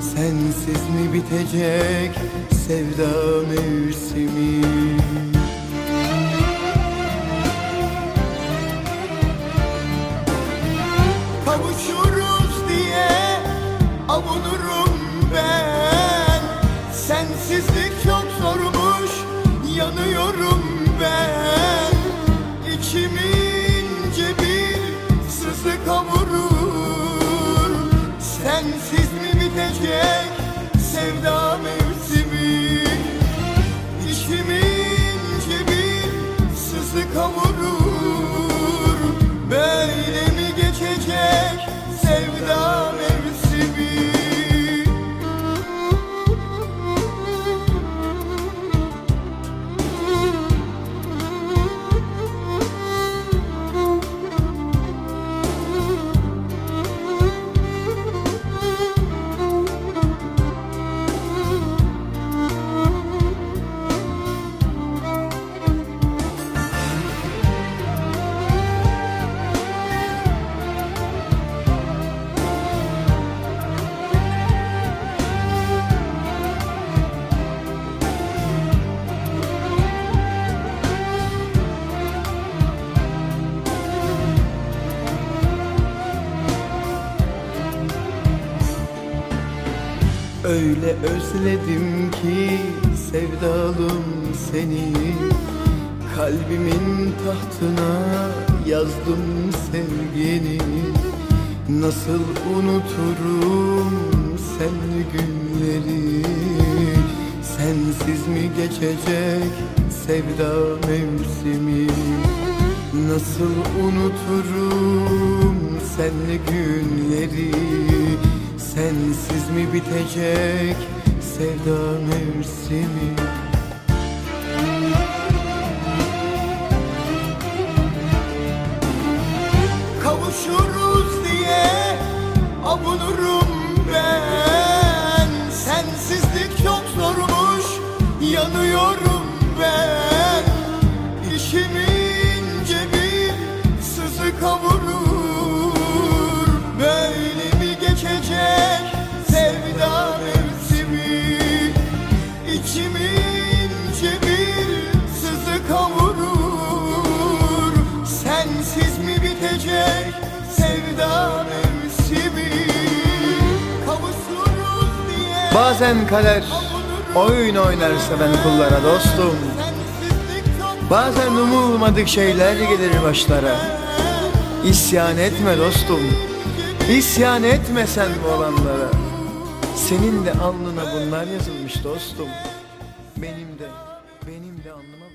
Sensiz mi bitecek sevda mevsimi? Kavuşuruz diye avunurum ben. Sensizlik çok zormuş yanıyorum ben Öyle özledim ki sevdalım seni. Kalbimin tahtına yazdım sevgini. Nasıl unuturum senli günleri? Sensiz mi geçecek sevda mevsimi? Nasıl unuturum senli günleri Sensiz mi bitecek sevda mevsimi? Kavuşuruz diye avunurum ben. Sensizlik çok zormuş yanıyorum ben. İşimi ince bir sızı kavurur Bazen kader oyun oynar seven kullara dostum. Bazen umulmadık şeyler gelir başlara. İsyan etme dostum. İsyan etme sen bu olanlara. Senin de alnına bunlar yazılmış dostum. Benim de benim de alnıma